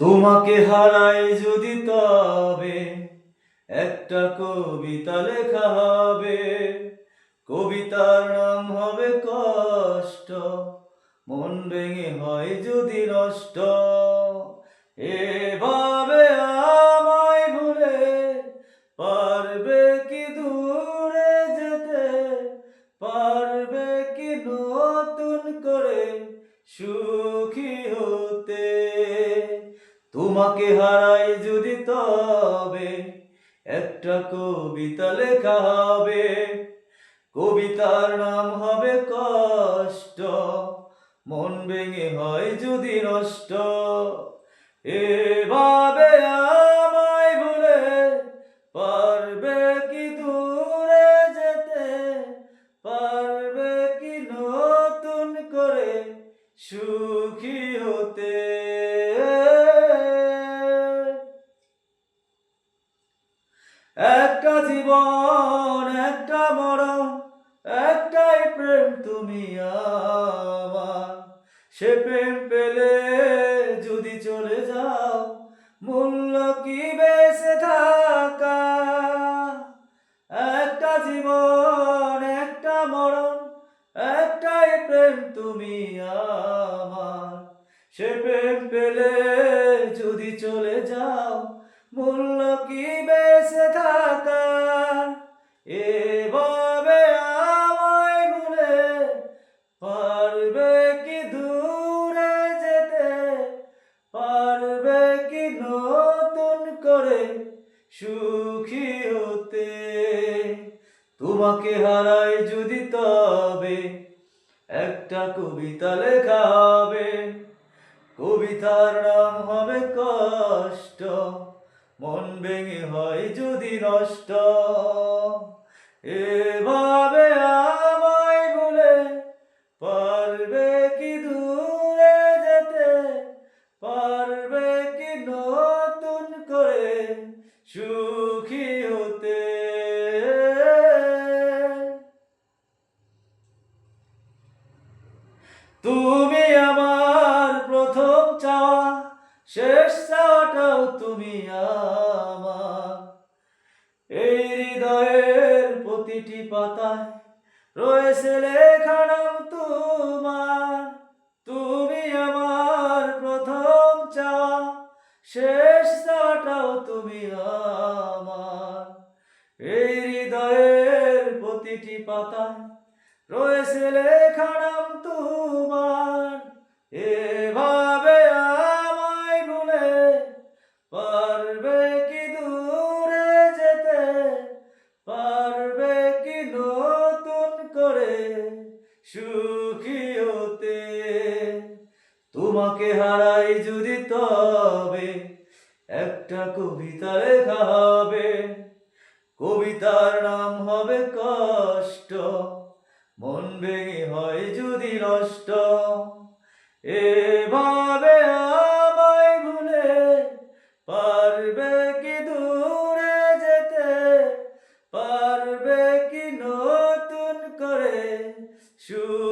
তোমাকে হারাই যদি তবে একটা কবিতা লেখা হবে। কবিতার নাম হবে কষ্ট, মন ভেঙে হয় যদি নষ্ট। এভাবে আমায় ভুলে পারবে কি দূরে যেতে? পারবে কি নতুন করে সুখী তোমাকে হারাই যদি তবে একটা কবিতা লেখা হবে। কবিতার নাম হবে কষ্ট, মন ভেঙে হয় যদি নষ্ট। এভাবে আমায় ভুলে পারবে কি দূরে যেতে? পারবে কি নতুন করে সুখী একটা জীবন, একটা মরণ, একটাই প্রেম তুমি আমার। সে প্রেম পেলে যদি চলে যাও, মূল্য কি বেঁচে থাকা? একটা জীবন, একটা মরণ, একটাই প্রেম তুমি আমার। সে প্রেম পেলে যদি চলে যাও, মূল্য কি পারবে কি নতুন করে সুখী হতে? তোমাকে হারাই যদি তবে একটা কবিতা লেখা হবে। কবিতার নাম হবে কষ্ট, মন ভেঙে হয় যদি নষ্ট। এভাবে তুমি আমার প্রথম চাওয়া, শেষ চাওয়াটাও তুমি আমার। এই হৃদয়ের প্রতিটি পাতায় রয়েছে লেখা নাম তোমার। তুমি আমার প্রথম চাওয়া, শেষ চাওয়াটাও তুমি আমার। এই হৃদয়ের প্রতিটি পাতায় রয়েছে লেখা নাম টুকিওতে তোমাকে হারাই যদি তবে একটা কবিতা লেখা হবে। কবিতার নাম হবে কষ্ট, মন ভেঙে হয় যদি নষ্ট। এভাবে আমায় ভুলে পারবে কি দূরে যেতে? পারবে কি নতুন করে শুরু